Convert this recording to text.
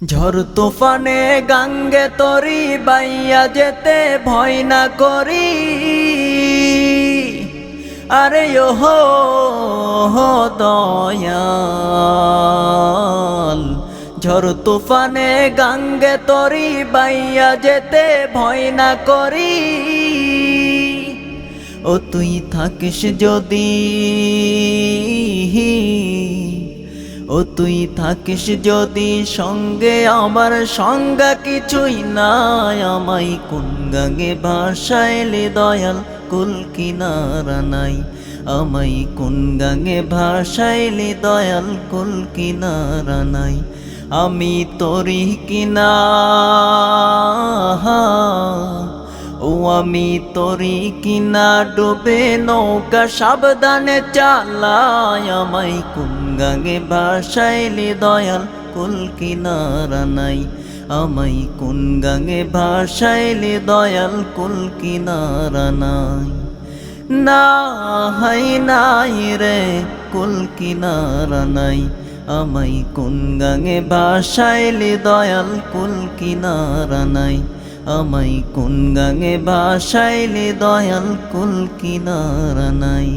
ঝড় তুফানে গাঙ্গে তরি, বাইয়া যেতে ভয় না করি। আরে ও দয়াল, ঝড় তুফানে গাঙ্গে তরি, বাইয়া যেতে ভয় না করি। ও তুই থাকিস যদি ও তুই থাকিস যদি সঙ্গে, আমার সঙ্গা কিছুই নাই। আমাই কোন গাঙ্গে ভাসাইলে দয়াল কুল কিনারা নাই। আমাই কোন গাঙ্গে ভাসাইলে দয়াল কুল কিনারা নাই। আমি তরি কিনা। আমি তরি কিনা ডুবে নৌকা সাবধানে চালাই আমাই কোন গাঙ্গে ভাসাইলি দয়াল কুল কিনারা নাই। আমাই কোন গাঙ্গে ভাসাইলি দয়াল কুল কিনারা নাই। না হাই, নাই রে কুল কিনারা নাই। আমাই কোন গাঙ্গে ভাসাইলি দয়াল কুল কিনারা নাই। আমাই কোন গাঙে বাসাইলে দয়াল কুল কিনারা নাই।